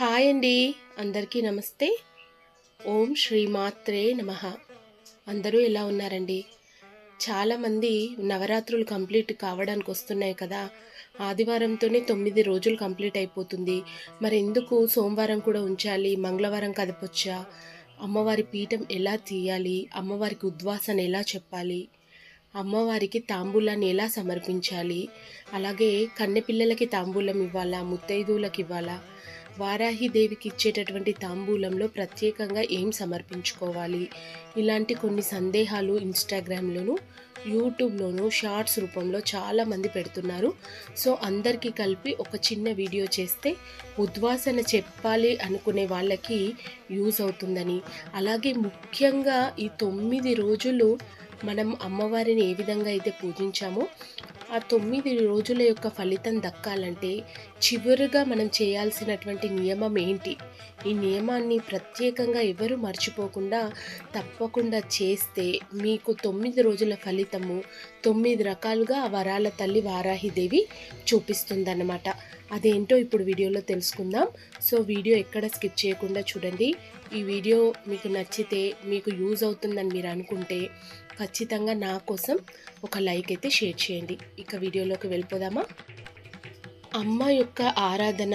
Hi అండి. అందరికీ నమస్తే. ఓం శ్రీమాత్రే నమ. అందరూ ఎలా ఉన్నారండి? చాలామంది నవరాత్రులు కంప్లీట్ కావడానికి వస్తున్నాయి కదా. ఆదివారంతోనే తొమ్మిది రోజులు కంప్లీట్ అయిపోతుంది. మరి ఎందుకు సోమవారం కూడా ఉంచాలి? మంగళవారం కదపొచ్చా? అమ్మవారి పీఠం ఎలా తీయాలి? అమ్మవారికి ఉద్వాసన ఎలా చెప్పాలి? అమ్మవారికి తాంబూలాన్ని ఎలా సమర్పించాలి? అలాగే కన్నెపిల్లలకి తాంబూలం ఇవ్వాలా? ముత్తైదువులకు ఇవ్వాలా? వారాహి దేవికి ఇచ్చేటటువంటి తాంబూలంలో ప్రత్యేకంగా ఏం సమర్పించుకోవాలి? ఇలాంటి కొన్ని సందేహాలు ఇన్స్టాగ్రామ్లోను యూట్యూబ్లోను షార్ట్స్ రూపంలో చాలామంది పెడుతున్నారు. సో అందరికీ కలిపి ఒక చిన్న వీడియో చేస్తే ఉద్వాసన చెప్పాలి అనుకునే వాళ్ళకి యూజ్ అవుతుందని. అలాగే ముఖ్యంగా ఈ తొమ్మిది రోజులు మనం అమ్మవారిని ఏ విధంగా అయితే పూజించామో ఆ తొమ్మిది రోజుల యొక్క ఫలితం దక్కాలంటే చివరిగా మనం చేయాల్సినటువంటి నియమం ఏంటి? ఈ నియమాన్ని ప్రత్యేకంగా ఎవరు మర్చిపోకుండా తప్పకుండా చేస్తే మీకు తొమ్మిది రోజుల ఫలితము తొమ్మిది రకాలుగా ఆ వరాల తల్లి వారాహిదేవి చూపిస్తుందన్నమాట. అదేంటో ఇప్పుడు వీడియోలో తెలుసుకుందాం. సో వీడియో ఎక్కడ స్కిప్ చేయకుండా చూడండి. ఈ వీడియో మీకు నచ్చితే మీకు యూజ్ అవుతుందని మీరు అనుకుంటే ఖచ్చితంగా నా కోసం ఒక లైక్ అయితే షేర్ చేయండి. ఇక వీడియోలోకి వెళ్ళిపోదామా? అమ్మ యొక్క ఆరాధన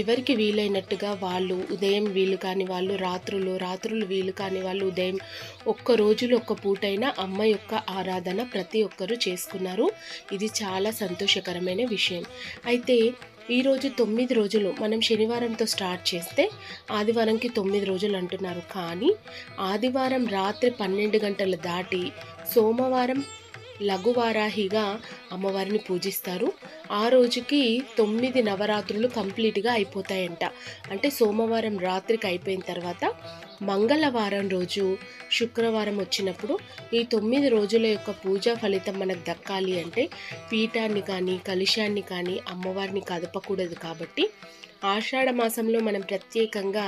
ఎవరికి వీలైనట్టుగా వాళ్ళు ఉదయం వీలు కాని వాళ్ళు రాత్రులు రాత్రులు వీలు కాని వాళ్ళు ఉదయం ఒక్క రోజులు ఒక్క పూటైనా అమ్మ యొక్క ఆరాధన ప్రతి ఒక్కరూ చేసుకున్నారు. ఇది చాలా సంతోషకరమైన విషయం. అయితే ఈరోజు తొమ్మిది రోజులు మనం శనివారంతో స్టార్ట్ చేస్తే ఆదివారంకి తొమ్మిది రోజులు అంటున్నారు. కానీ ఆదివారం రాత్రి పన్నెండు గంటలు దాటి సోమవారం లఘువారాహిగా అమ్మవారిని పూజిస్తారు. ఆ రోజుకి తొమ్మిది నవరాత్రులు కంప్లీట్గా అయిపోతాయంట. అంటే సోమవారం రాత్రికి అయిపోయిన తర్వాత మంగళవారం రోజు శుక్రవారం వచ్చినప్పుడు ఈ తొమ్మిది రోజుల యొక్క పూజా ఫలితం మనకు దక్కాలి అంటే పీఠాన్ని కానీ కలుషాన్ని కానీ అమ్మవారిని కదపకూడదు కాబట్టి ఆషాఢ మాసంలో మనం ప్రత్యేకంగా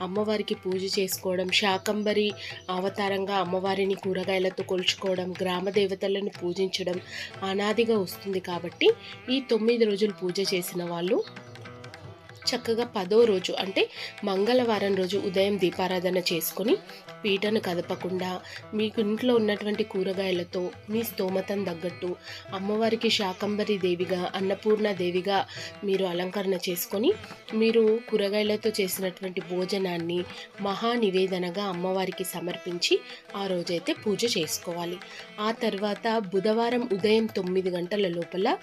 అమ్మవారికి పూజ చేసుకోవడం శాకంబరి అవతారంగా అమ్మవారిని కూరగాయలతో కొలుచుకోవడం గ్రామ దేవతలను పూజించడం అనాదిగా వస్తుంది కాబట్టి ఈ తొమ్మిది రోజులు పూజ చేసిన వాళ్ళు చక్కగా పదో రోజు అంటే మంగళవారం రోజు ఉదయం దీపారాధన చేసుకొని పీటను కదపకుండా మీకు ఇంట్లో ఉన్నటువంటి కూరగాయలతో మీ స్తోమతం తగ్గట్టు అమ్మవారికి శాకంబరి దేవిగా అన్నపూర్ణ దేవిగా మీరు అలంకరణ చేసుకొని మీరు కూరగాయలతో చేసినటువంటి భోజనాన్ని మహా నివేదనగా అమ్మవారికి సమర్పించి ఆ రోజైతే పూజ చేసుకోవాలి. ఆ తర్వాత బుధవారం ఉదయం తొమ్మిది గంటల లోపల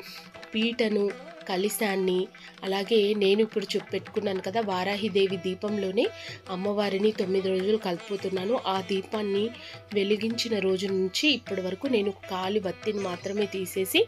పీటను కలిశాన్ని అలాగే నేను ఇప్పుడు చూపెట్టుకున్నాను కదా వారాహిదేవి దీపంలోనే అమ్మవారిని తొమ్మిది రోజులు కలుపుతున్నాను. ఆ దీపాన్ని వెలిగించిన రోజు నుంచి ఇప్పటి వరకు నేను కాలి బత్తిని మాత్రమే తీసేసి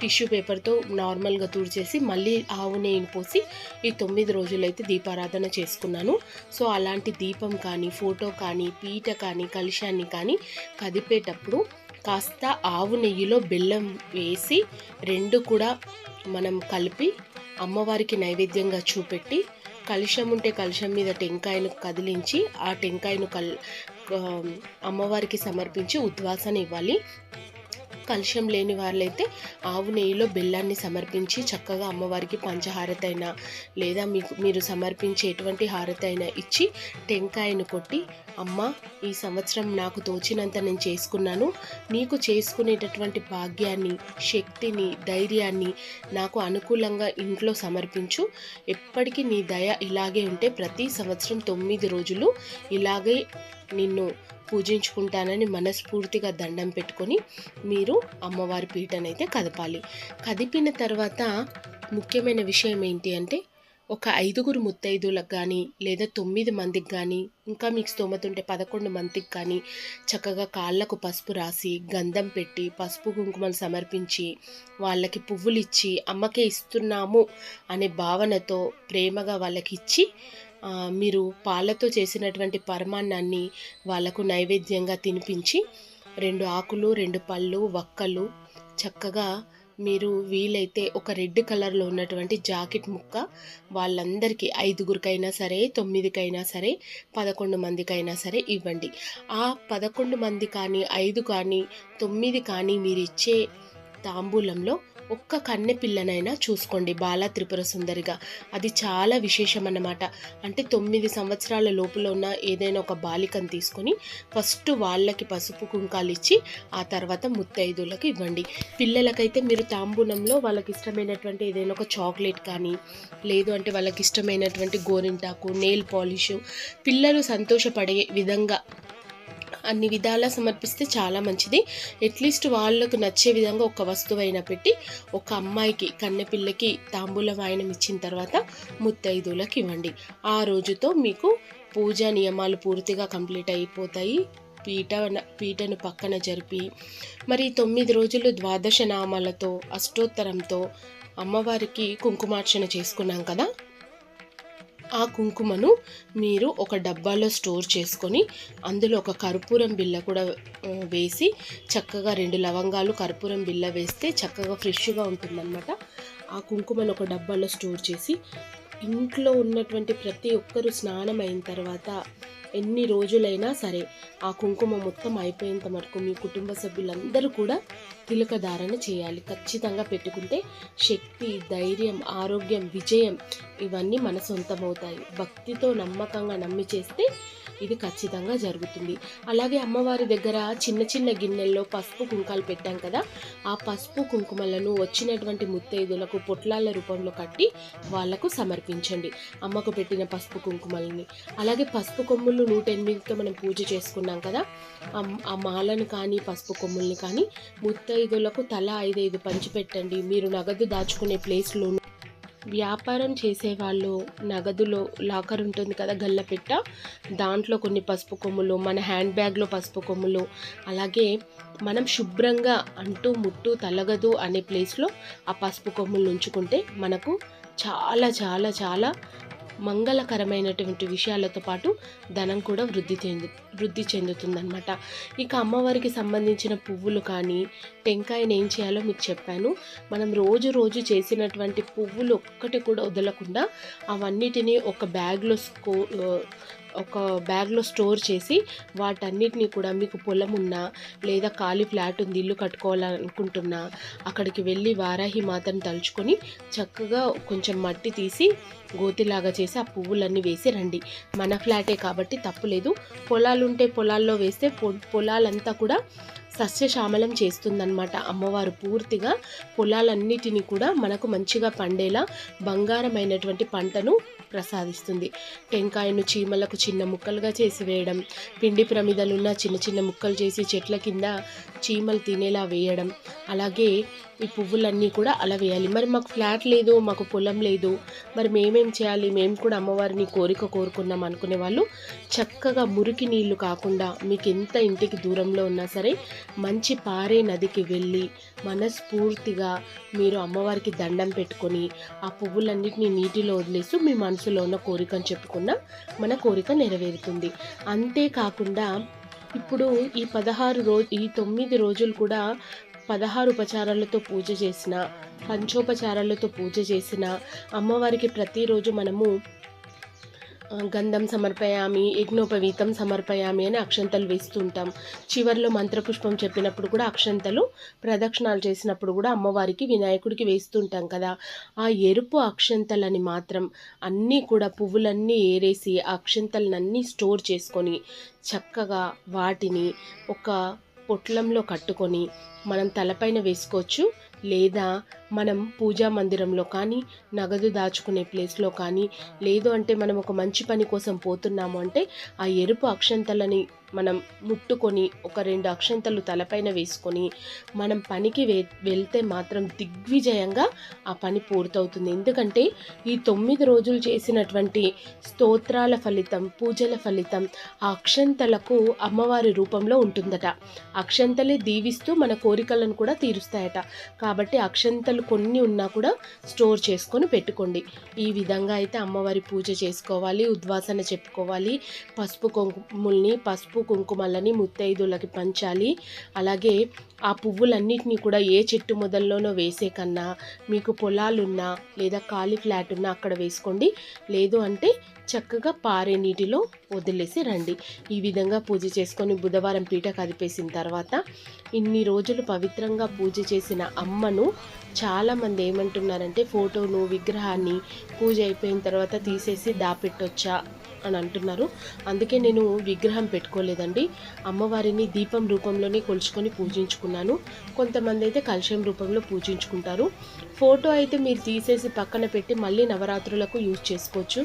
టిష్యూ పేపర్తో నార్మల్గా తుడిచేసి మళ్ళీ ఆవు నెయ్యిని పోసి ఈ తొమ్మిది రోజులైతే దీపారాధన చేసుకున్నాను. సో అలాంటి దీపం కానీ ఫోటో కానీ పీట కానీ కలుషాన్ని కానీ కదిపేటప్పుడు కాస్త ఆవు నెయ్యిలో బెల్లం వేసి రెండు కూడా మనం కలిపి అమ్మవారికి నైవేద్యంగా చూపెట్టి కలుషం ఉంటే కలుషం మీద టెంకాయను కదిలించి ఆ టెంకాయను కల్ అమ్మవారికి సమర్పించి ఉద్వాసన ఇవ్వాలి. కలుషం లేని వాళ్ళైతే ఆవు నెయ్యిలో బెల్లాన్ని సమర్పించి చక్కగా అమ్మవారికి పంచహారత అయినా లేదా మీకు మీరు సమర్పించే ఎటువంటి హారత అయినా ఇచ్చి టెంకాయను కొట్టి అమ్మ ఈ సంవత్సరం నాకు తోచినంత నేను చేసుకున్నాను. నీకు చేసుకునేటటువంటి భాగ్యాన్ని శక్తిని ధైర్యాన్ని నాకు అనుకూలంగా ఇంట్లో సమర్పించు. ఎప్పటికీ నీ దయ ఇలాగే ఉంటే ప్రతి సంవత్సరం తొమ్మిది రోజులు ఇలాగే నిన్ను పూజించుకుంటానని మనస్ఫూర్తిగా దండం పెట్టుకొని మీరు అమ్మవారి పీఠనైతే కదపాలి. కదిపిన తర్వాత ముఖ్యమైన విషయం ఏంటి అంటే ఒక ఐదుగురు ముత్తైదులకు కానీ లేదా తొమ్మిది మందికి కానీ ఇంకా మీకు స్తోమత ఉంటే పదకొండు మందికి కానీ చక్కగా కాళ్ళకు పసుపు రాసి గంధం పెట్టి పసుపు కుంకుమలు సమర్పించి వాళ్ళకి పువ్వులు ఇచ్చి అమ్మకే ఇస్తున్నాము అనే భావనతో ప్రేమగా వాళ్ళకి ఇచ్చి మీరు పాలతో చేసినటువంటి పరమాన్నాన్ని వాళ్ళకు నైవేద్యంగా తినిపించి రెండు ఆకులు రెండు పళ్ళు వక్కలు చక్కగా మీరు వీలైతే ఒక రెడ్ కలర్లో ఉన్నటువంటి జాకెట్ ముక్క వాళ్ళందరికీ ఐదుగురికైనా సరే తొమ్మిదికైనా సరే పదకొండు మందికైనా సరే ఇవ్వండి. ఆ పదకొండు మంది కానీ ఐదు కానీ తొమ్మిది కానీ మీరు ఇచ్చే తాంబూలంలో ఒక్క కన్నె పిల్లనైనా చూసుకోండి బాల త్రిపుర సుందరిగా. అది చాలా విశేషం అన్నమాట అంటే తొమ్మిది సంవత్సరాల లోపల ఉన్న ఏదైనా ఒక బాలికను తీసుకొని ఫస్ట్ వాళ్ళకి పసుపు కుంకాలు ఇచ్చి ఆ తర్వాత ముత్తైదులకు ఇవ్వండి. పిల్లలకైతే మీరు తాంబూలంలో వాళ్ళకి ఇష్టమైనటువంటి ఏదైనా ఒక చాక్లెట్ కానీ లేదు అంటే వాళ్ళకి ఇష్టమైనటువంటి గోరింటాకు నెయిల్ పాలిష్ పిల్లలు సంతోషపడే విధంగా అన్ని విధాలా సమర్పిస్తే చాలా మంచిది. అట్లీస్ట్ వాళ్ళకు నచ్చే విధంగా ఒక వస్తువైనా పెట్టి ఒక అమ్మాయికి కన్నెపిల్లకి తాంబూల వాయనం ఇచ్చిన తర్వాత ముత్తైదులకు ఇవ్వండి. ఆ రోజుతో మీకు పూజా నియమాలు పూర్తిగా కంప్లీట్ అయిపోతాయి. పీట పీటను పక్కన జరిపి మరి తొమ్మిది రోజులు ద్వాదశ నామాలతో అష్టోత్తరంతో అమ్మవారికి కుంకుమార్చన చేసుకున్నాం కదా? ఆ కుంకుమను మీరు ఒక డబ్బాలో స్టోర్ చేసుకొని అందులో ఒక కర్పూరం బిల్ల కూడా వేసి చక్కగా రెండు లవంగాలు కర్పూరం బిల్ల వేస్తే చక్కగా ఫ్రెష్గా ఉంటుందన్నమాట. ఆ కుంకుమను ఒక డబ్బాలో స్టోర్ చేసి ఇంట్లో ఉన్నటువంటి ప్రతి ఒక్కరు స్నానం అయిన తర్వాత ఎన్ని రోజులైనా సరే ఆ కుంకుమ మొత్తం అయిపోయేంత వరకు మీ కుటుంబ సభ్యులందరూ కూడా తిలక ధారణ చేయాలి. ఖచ్చితంగా పెట్టుకుంటే శక్తి ధైర్యం ఆరోగ్యం విజయం ఇవన్నీ మన సొంతమవుతాయి. భక్తితో నమ్మకంగా నమ్మి చేస్తే ఇది ఖచ్చితంగా జరుగుతుంది. అలాగే అమ్మవారి దగ్గర చిన్న చిన్న గిన్నెల్లో పసుపు కుంకాలు పెట్టాం కదా ఆ పసుపు కుంకుమలను వచ్చినటువంటి ముత్తైదులకు పొట్లాల రూపంలో కట్టి వాళ్ళకు సమర్పించండి. అమ్మకు పెట్టిన పసుపు కుంకుమల్ని. అలాగే పసుపు కొమ్ములు నూట ఎనిమిదితో మనం పూజ చేసుకున్నాం కదా ఆ- మాలను కానీ పసుపు కొమ్ముల్ని కానీ ముత్తైదులకు తల ఐదైదు పంచిపెట్టండి. మీరు నగదు దాచుకునే ప్లేస్లో వ్యాపారం చేసేవాళ్ళు నగదులో లాకర్ ఉంటుంది కదా గల్లపెట్ట. దాంట్లో కొన్ని పసుపు కొమ్ములు మన హ్యాండ్ బ్యాగ్లో పసుపు కొమ్ములు. అలాగే మనం శుభ్రంగా అంటూ ముట్టు తలగదు అనే ప్లేస్లో ఆ పసుపు కొమ్ములు ఉంచుకుంటే మనకు చాలా చాలా చాలా మంగళకరమైనటువంటి విషయాలతో పాటు ధనం కూడా వృద్ధి చెందు వృద్ధి చెందుతుందన్నమాట. ఇక అమ్మవారికి సంబంధించిన పువ్వులు కానీ టెంకాయని ఏం చేయాలో మీకు చెప్పాను. మనం రోజు రోజు చేసినటువంటి పువ్వులు ఒక్కటి కూడా వదలకుండా అవన్నిటినీ ఒక బ్యాగ్లో స్కో ఒక బ్యాగ్లో స్టోర్ చేసి వాటన్నిటిని కూడా మీకు పొలం ఉన్నా లేదా ఖాళీ ఫ్లాట్ ఉంది ఇల్లు కట్టుకోవాలనుకుంటున్నా అక్కడికి వెళ్ళి వారాహి మాతను తలుచుకొని చక్కగా కొంచెం మట్టి తీసి గోతిలాగా చేసి ఆ పువ్వులన్నీ వేసి రండి. మన ఫ్లాటే కాబట్టి తప్పులేదు పొలాలుంటే పొలాల్లో వేస్తే పొ- పొలాలంతా కూడా సస్యశ్యామలం చేస్తుందన్నమాట. అమ్మవారు పూర్తిగా పొలాలన్నిటిని కూడా మనకు మంచిగా పండేలా బంగారమైనటువంటి పంటను ప్రసాదిస్తుంది. టెంకాయను చీమలకు చిన్న ముక్కలుగా చేసి వేయడం పిండి ప్రమిదలున్న చిన్న చిన్న ముక్కలు చేసి చెట్ల కింద చీమలు తినేలా వేయడం అలాగే ఈ పువ్వులన్నీ కూడా అలా వేయాలి. మరి మాకు ఫ్లాట్ లేదు మాకు పొలం లేదు మరి మేమేం చేయాలి? మేము కూడా అమ్మవారిని కోరిక కోరుకున్నాం అనుకునే వాళ్ళు చక్కగా మురికి నీళ్ళు కాకుండా మీకు ఎంత ఇంటికి దూరంలో ఉన్నా సరే మంచి పారే నదికి వెళ్ళి మనస్ఫూర్తిగా మీరు అమ్మవారికి దండం పెట్టుకొని ఆ పువ్వులన్నిటిని నీటిలో వదిలేసి మీ మనసులో ఉన్న కోరికను చెప్పుకున్న మన కోరిక నెరవేరుతుంది. అంతేకాకుండా ఇప్పుడు ఈ పదహారు రోజు ఈ తొమ్మిది రోజులు కూడా పదహారు ఉపచారాలతో పూజ చేసిన పంచోపచారాలతో పూజ చేసిన అమ్మవారికి ప్రతిరోజు మనము గంధం సమర్పయామి యజ్ఞోపవీతం సమర్పయామి అని అక్షంతలు వేస్తూ ఉంటాం. చివరిలో మంత్రపుష్పం చెప్పినప్పుడు కూడా అక్షంతలు ప్రదక్షిణాలు చేసినప్పుడు కూడా అమ్మవారికి వినాయకుడికి వేస్తుంటాం కదా. ఆ ఎరుపు అక్షంతలని మాత్రం అన్నీ కూడా పువ్వులన్నీ ఏరేసి ఆ అక్షంతలన్నీ స్టోర్ చేసుకొని చక్కగా వాటిని ఒక పొట్లంలో కట్టుకొని మనం తలపైన వేసుకోవచ్చు లేదా మనం పూజా మందిరంలో కానీ నగదు దాచుకునే ప్లేస్లో కానీ లేదు అంటే మనం ఒక మంచి పని కోసం పోతున్నాము అంటే ఆ ఎరుపు అక్షంతలని మనం ముట్టుకొని ఒక రెండు అక్షంతలు తలపైన వేసుకొని మనం పనికి వే వెళ్తే మాత్రం దిగ్విజయంగా ఆ పని పూర్తవుతుంది. ఎందుకంటే ఈ తొమ్మిది రోజులు చేసినటువంటి స్తోత్రాల ఫలితం పూజల ఫలితం ఆ అక్షంతలకు అమ్మవారి రూపంలో ఉంటుందట. అక్షంతలే దీవిస్తూ మన కోరికలను కూడా తీరుస్తాయట. కాబట్టి అక్షంతలు కొన్ని ఉన్నా కూడా స్టోర్ చేసుకొని పెట్టుకోండి. ఈ విధంగా అయితే అమ్మవారి పూజ చేసుకోవాలి ఉద్వాసన చెప్పుకోవాలి. పసుపు కొమ్ముల్ని పసుపు పసుపు కుంకుమలని ముత్తైదులకి పంచాలి. అలాగే ఆ పువ్వులన్నిటినీ కూడా ఏ చెట్టు మొదల్లోనో వేసే కన్నా మీకు పొలాలున్నా లేదా ఖాళీ ఫ్లాట్ ఉన్నా అక్కడ వేసుకోండి. లేదు అంటే చక్కగా పారే నీటిలో వదిలేసి రండి. ఈ విధంగా పూజ చేసుకొని బుధవారం పీట కదిపేసిన తర్వాత ఇన్ని రోజులు పవిత్రంగా పూజ చేసిన అమ్మను చాలామంది ఏమంటున్నారంటే ఫోటోను విగ్రహాన్ని పూజ అయిపోయిన తర్వాత తీసేసి దాపెట్టొచ్చా? అని అంటున్నారు. అందుకే నేను విగ్రహం పెట్టుకోలేదండి. అమ్మవారిని దీపం రూపంలోనే కొలుచుకొని పూజించుకున్నాను. కొంతమంది అయితే కలుషం రూపంలో పూజించుకుంటారు. ఫోటో అయితే మీరు తీసేసి పక్కన పెట్టి మళ్ళీ నవరాత్రులకు యూజ్ చేసుకోవచ్చు.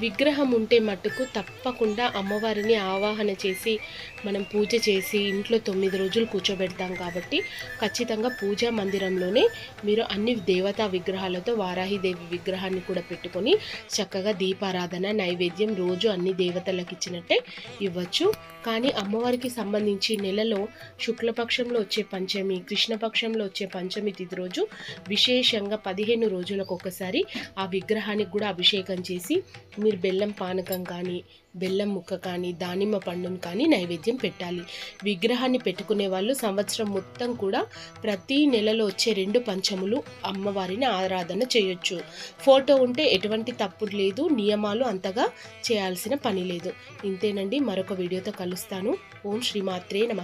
విగ్రహం ఉంటే మట్టుకు తప్పకుండా అమ్మవారిని ఆవాహన చేసి మనం పూజ చేసి ఇంట్లో తొమ్మిది రోజులు కూర్చోబెడతాం కాబట్టి ఖచ్చితంగా పూజా మందిరంలోనే మీరు అన్ని దేవతా విగ్రహాలతో వారాహిదేవి విగ్రహాన్ని కూడా పెట్టుకొని చక్కగా దీపారాధన నైవేద్యం రోజు అన్ని దేవతలకు ఇచ్చినట్టే ఇవ్వచ్చు. కానీ అమ్మవారికి సంబంధించి నెలలో శుక్లపక్షంలో వచ్చే పంచమి కృష్ణపక్షంలో వచ్చే పంచమి తిథి రోజు విశేషంగా పదిహేను రోజులకు ఒకసారి ఆ విగ్రహానికి కూడా అభిషేకం చేసి మీరు బెల్లం పానకం కానీ బెల్లం ముక్క కానీ దానిమ్మ పండును కానీ నైవేద్యం పెట్టాలి. విగ్రహాన్ని పెట్టుకునే వాళ్ళు సంవత్సరం మొత్తం కూడా ప్రతి నెలలో వచ్చే రెండు పంచములు అమ్మవారిని ఆరాధన చేయొచ్చు. ఫోటో ఉంటే ఎటువంటి తప్పు లేదు నియమాలు అంతగా చేయాల్సిన పని లేదు. ఇంతేనండి మరొక వీడియోతో కలుస్తాను. ఓం శ్రీమాత్రే నమ.